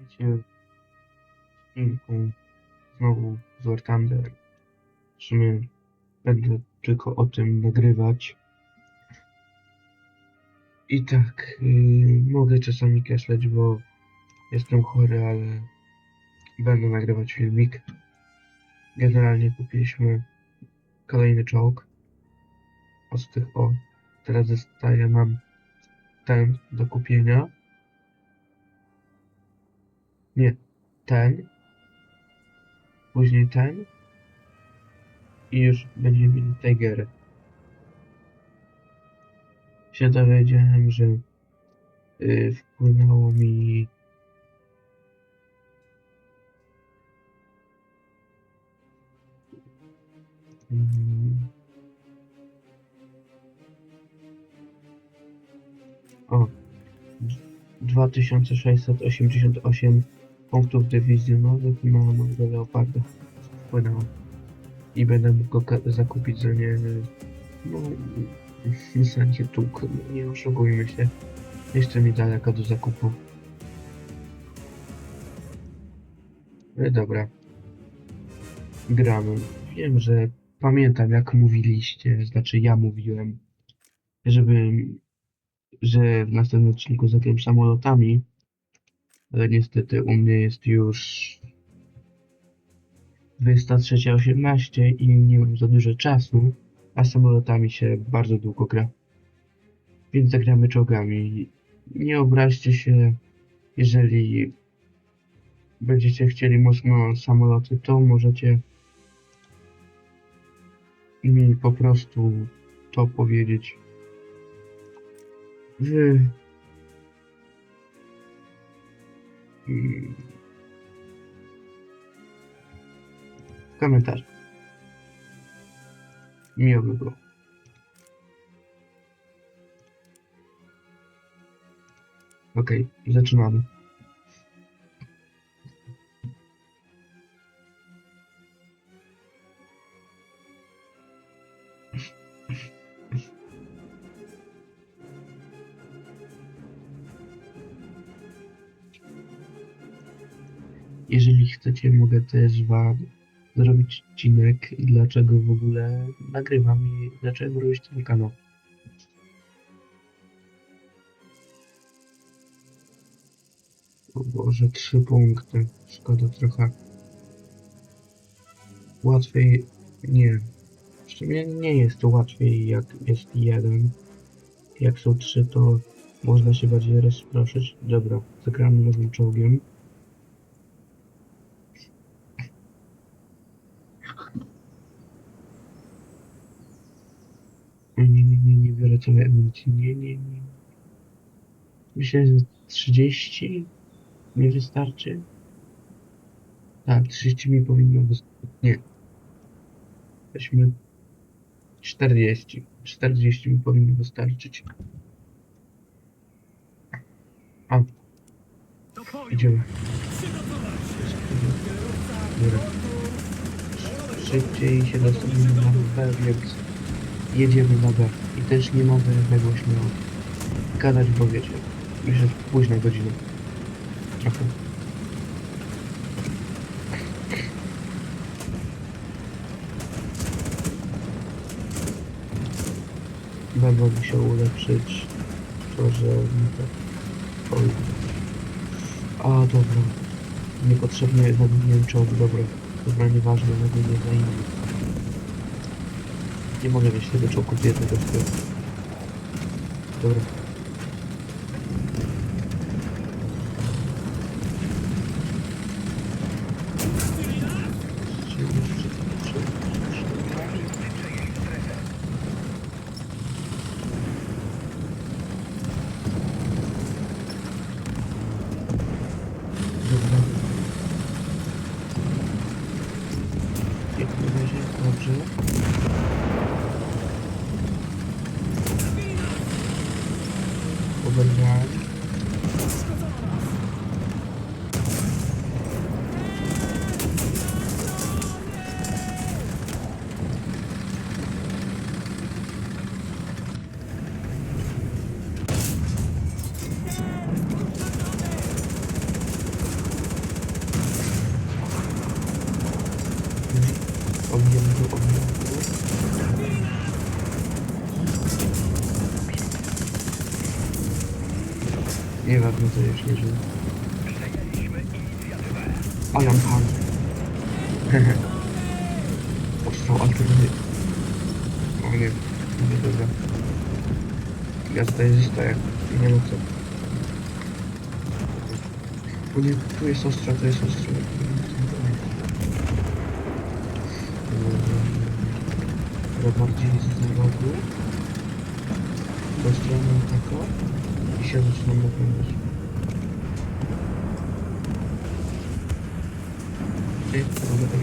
Wiecie, z Inką, znowu z War Thunder. W sumie będę tylko o tym nagrywać. I tak, yy, mogę czasami kaszleć, bo jestem chory, ale będę nagrywać filmik. Generalnie kupiliśmy kolejny czołg. O tych, o, teraz zostaje nam ten do kupienia. Nie, ten. Później ten. I już będziemy mieli Tigery. Się dowiedziałem, że yy, wpłynęło mi Mm. O. D- 2688 punktów dywizjonowych na mojego Leoparda wpłynęło. I będę mógł go zakupić za nie... No... Za nie. No, nie oszukujmy się. Jeszcze mi daleko do zakupu. No dobra. Gramy. Wiem, że pamiętam jak mówiliście, znaczy ja mówiłem, żeby, że w następnym odcinku zagram samolotami, niestety u mnie jest już 23.18 i nie mam za dużo czasu, a samolotami się bardzo długo gra. Więc zagramy czołgami. Nie obraźcie się, jeżeli będziecie chcieli mocno samoloty, to możecie mi po prostu to powiedzieć w, w komentarzach. Miło by było. Okej, zaczynamy. Wam zrobić odcinek, dlaczego w ogóle nagrywam i dlaczego robić ten kanał. O Boże, trzy punkty. Szkoda trochę. Łatwiej... Nie. W sumie nie jest to łatwiej, jak jest jeden. Jak są trzy, to można się bardziej rozproszyć. Dobra, zagramy nowym czołgiem. Nie, nie, nie, nie. Nie, nie, nie. Myślę, że 30 mi wystarczy. Tak, 30 mi powinno wystarczyć. Nie. Weźmy 40. 40 mi powinno wystarczyć. A, idziemy. Szybciej się dostaniemy na B, więc jedziemy na B. I też nie mogę tak głośno gadać, bo wiecie, już jest późna godzina. Trochę. Będę musiał ulepszyć to, że nie tak. Oj. A, dobra. Niepotrzebnie zagubiłem czołg, dobra. Dobra, nieważne, inny. Nie mogę mieć tego czołgu jednego w tył. Dobra. Nieważne, to już nie żyje. Alan Pan. Postrzał alternatywny. O nie, nie dobra. Ja tutaj zostaję. Nie ma co. O nie, tu jest ostra, tu jest ostra. Dobra, bardziej z rogu. Do strony taką. I się zaczynam. Ty, mogę tak.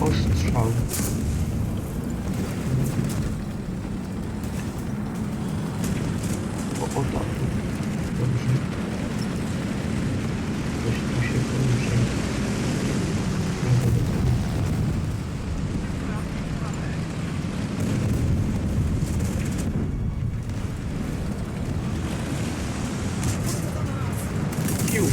Ostrzał. O, o tak. Dobrze. Coś tu. Dobra, dobra. Piu.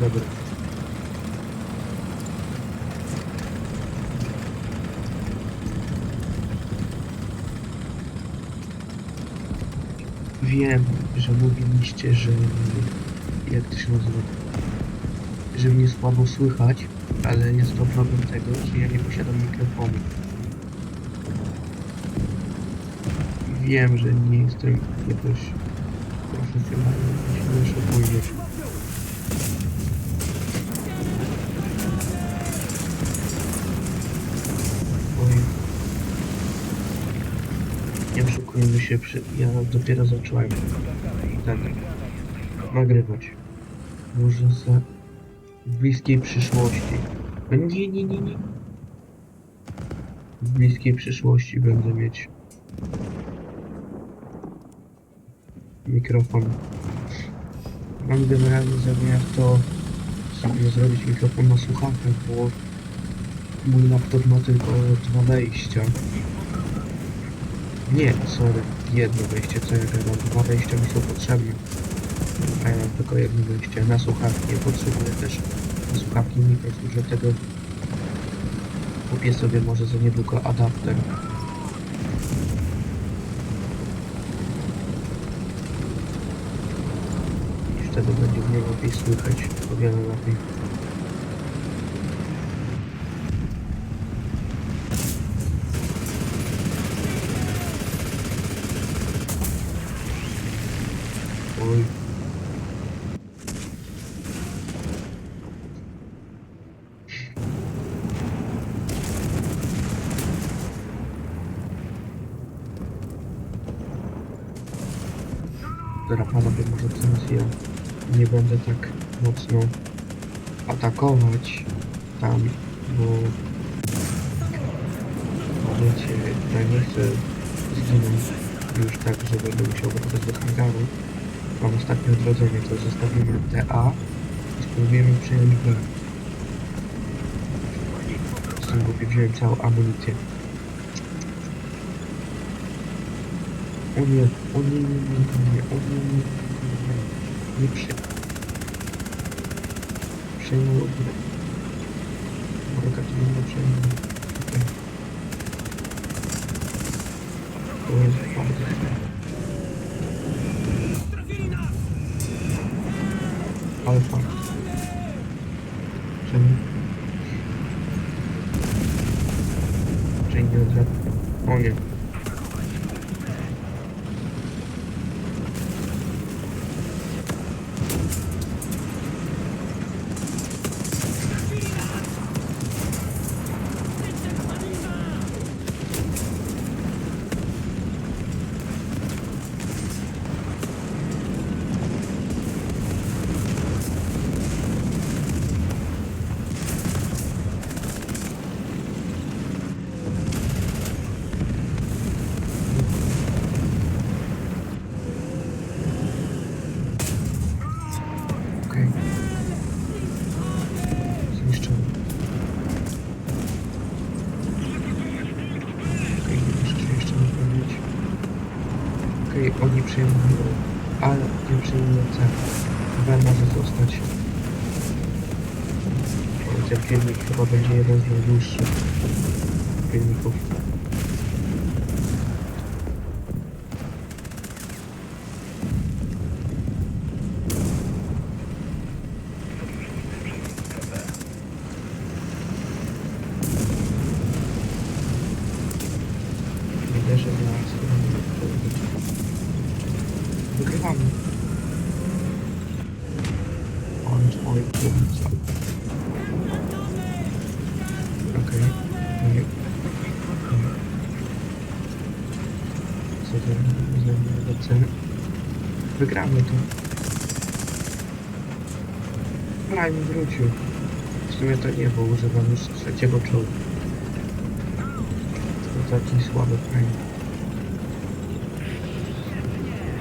Dobra. Wiem, że mówiliście, że jak to się nazywa, że mnie słabo słychać, ale jest to problem tego, że ja nie posiadam mikrofonu. Wiem, że nie jestem jakoś profesjonalny, jeśli muszę powiedzieć. Nie oszukujmy się, przy... ja dopiero zacząłem tak nagrywać. Może za w bliskiej przyszłości. Nie, nie, nie, nie. W bliskiej przyszłości będę mieć mikrofon. Mam generalnie zamiar to sobie zrobić mikrofon na słuchawkach, bo mój laptop ma tylko dwa wejścia. Nie, sorry, jedno wejście, co ja gadam, dwa wejścia mi są potrzebne. A ja mam tylko jedno wejście na słuchawki, ja potrzebuję też słuchawki mikrofon, dlatego kupię sobie może za niedługo adapter. Wtedy będzie mnie lepiej słychać, o wiele lepiej. Oj. Dobra, panowie, może teraz ja nie będę tak mocno atakować tam, bo wiecie, ja nie chcę zginąć już tak, że będę musiał wracać do hangaru. Mam ostatnie odrodzenie, to zostawimy TA i spróbujemy przejąć B. Z tym głupie wziąłem całą amunicję. O nie, o nie, nie, nie, nie, nie, o nie, nie, nie, nie, nie, nie przy... Przejmą odwrót. Wroga to nie przejmą. Okej. To jest bardzo źle. Ale Ten filmik chyba będzie jeden z najdłuższych filmików. Wygrywamy. On oj, kurwa. Okej. Okej. Co to Wygramy to. Prime wrócił. W sumie to nie, bo używam już trzeciego czołgu. To taki słaby Prime.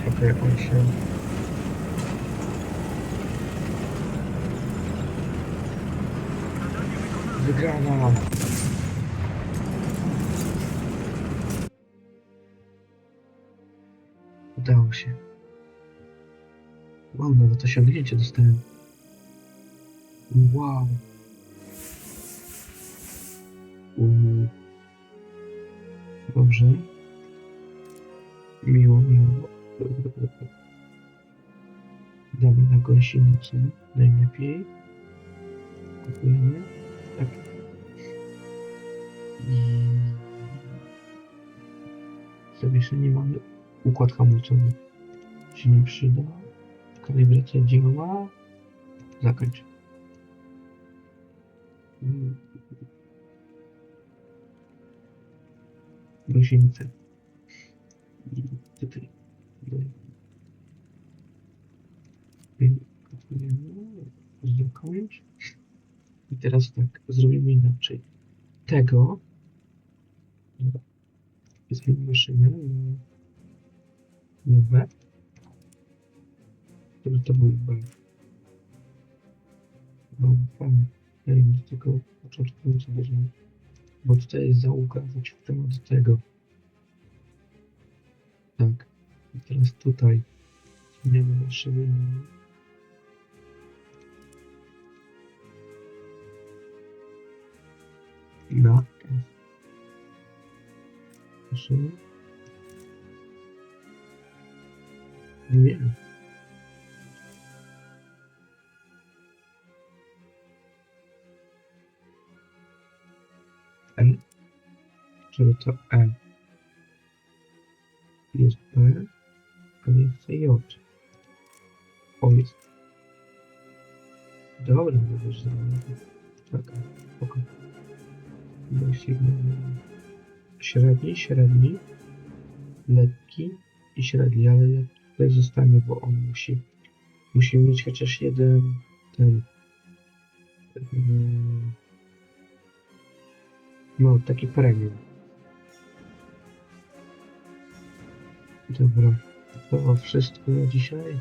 Okej, on się... Wygrana! Wow, nawet osiągnięcie dostałem. Wow. Dobrze. Miło, miło. Damy na gąsienicę. Najlepiej. Kupujemy. Tak. I... Zawieszenie mamy. Układ hamulcowy się nie przyda. Kalibracja działa. Zakończ. Gąsienicę. I tutaj. Zakończ. I teraz tak, zrobimy inaczej. Tego. Zmienimy szynę na, B. Który to był B? No, B. Ja nie z tego początku co weźmie. Bo tutaj jest zaułka w temat tego. Tak. I teraz tutaj zmieniamy na szynę na na F. Proszę. Nie. Czyli to E. Jest B, a nie chcę J. O, jest. Dobra, za Tak, spoko. No sygnał. Średni, średni, lekki i średni, ale tutaj zostanie, bo on musi, musi mieć chociaż jeden ten mm, no taki premium. Dobra, to wszystko na dzisiaj.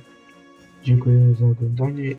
Dziękuję za oglądanie